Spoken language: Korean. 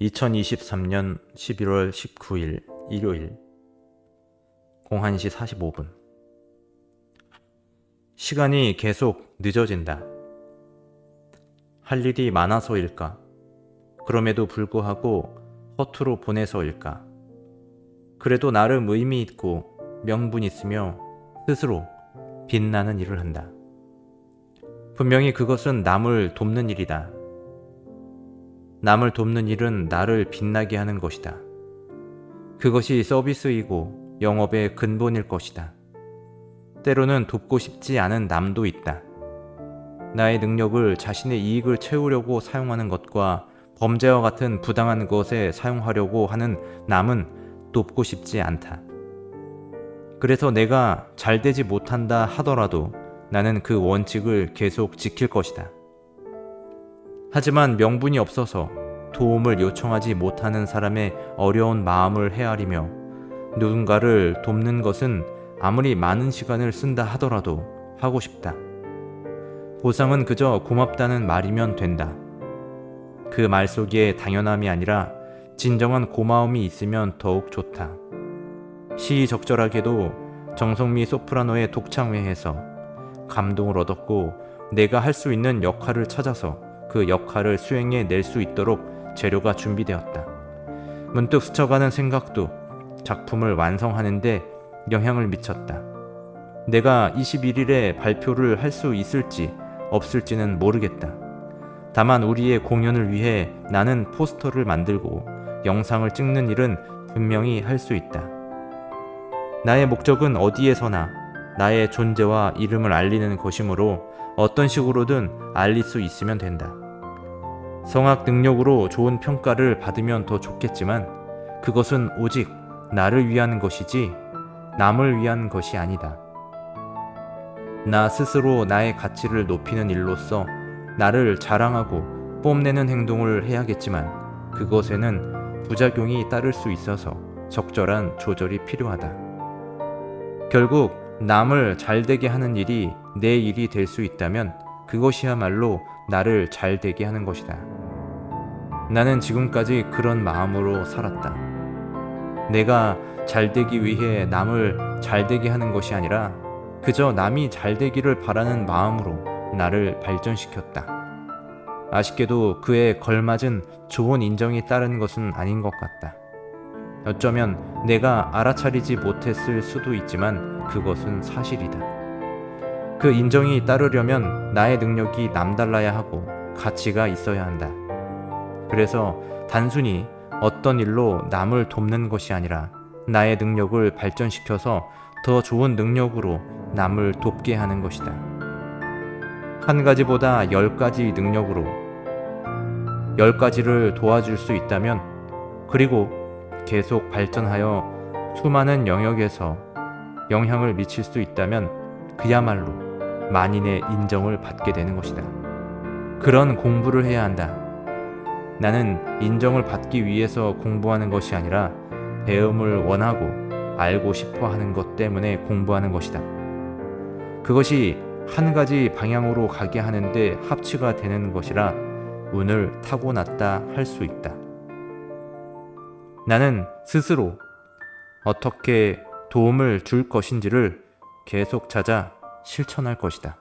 2023년 11월 19일 일요일 01시 45분 시간이 계속 늦어진다. 할 일이 많아서일까? 그럼에도 불구하고 허투루 보내서일까? 그래도 나름 의미 있고 명분 있으며 스스로 빛나는 일을 한다. 분명히 그것은 남을 돕는 일이다. 남을 돕는 일은 나를 빛나게 하는 것이다. 그것이 서비스이고 영업의 근본일 것이다. 때로는 돕고 싶지 않은 남도 있다. 나의 능력을 자신의 이익을 채우려고 사용하는 것과 범죄와 같은 부당한 것에 사용하려고 하는 남은 돕고 싶지 않다. 그래서 내가 잘 되지 못한다 하더라도 나는 그 원칙을 계속 지킬 것이다. 하지만 명분이 없어서 도움을 요청하지 못하는 사람의 어려운 마음을 헤아리며 누군가를 돕는 것은 아무리 많은 시간을 쓴다 하더라도 하고 싶다. 보상은 그저 고맙다는 말이면 된다. 그 말 속에 당연함이 아니라 진정한 고마움이 있으면 더욱 좋다. 시적절하게도 정성미 소프라노의 독창회에서 감동을 얻었고 내가 할 수 있는 역할을 찾아서 그 역할을 수행해 낼 수 있도록 재료가 준비되었다. 문득 스쳐가는 생각도 작품을 완성하는데 영향을 미쳤다. 내가 21일에 발표를 할 수 있을지 없을지는 모르겠다. 다만 우리의 공연을 위해 나는 포스터를 만들고 영상을 찍는 일은 분명히 할 수 있다. 나의 목적은 어디에서나 나의 존재와 이름을 알리는 것이므로 어떤 식으로든 알릴 수 있으면 된다. 성악 능력으로 좋은 평가를 받으면 더 좋겠지만 그것은 오직 나를 위한 것이지 남을 위한 것이 아니다. 나 스스로 나의 가치를 높이는 일로서 나를 자랑하고 뽐내는 행동을 해야겠지만 그것에는 부작용이 따를 수 있어서 적절한 조절이 필요하다. 결국 남을 잘 되게 하는 일이 내 일이 될 수 있다면 그것이야말로 나를 잘 되게 하는 것이다. 나는 지금까지 그런 마음으로 살았다. 내가 잘 되기 위해 남을 잘 되게 하는 것이 아니라 그저 남이 잘 되기를 바라는 마음으로 나를 발전시켰다. 아쉽게도 그에 걸맞은 좋은 인정이 따른 것은 아닌 것 같다. 어쩌면 내가 알아차리지 못했을 수도 있지만 그것은 사실이다. 그 인정이 따르려면 나의 능력이 남달라야 하고 가치가 있어야 한다. 그래서 단순히 어떤 일로 남을 돕는 것이 아니라 나의 능력을 발전시켜서 더 좋은 능력으로 남을 돕게 하는 것이다. 한 가지보다 열 가지 능력으로 열 가지를 도와줄 수 있다면 그리고 계속 발전하여 수많은 영역에서 영향을 미칠 수 있다면 그야말로 만인의 인정을 받게 되는 것이다. 그런 공부를 해야 한다. 나는 인정을 받기 위해서 공부하는 것이 아니라 배움을 원하고 알고 싶어 하는 것 때문에 공부하는 것이다. 그것이 한 가지 방향으로 가게 하는데 합치가 되는 것이라 운을 타고났다 할 수 있다. 나는 스스로 어떻게 도움을 줄 것인지를 계속 찾아 실천할 것이다.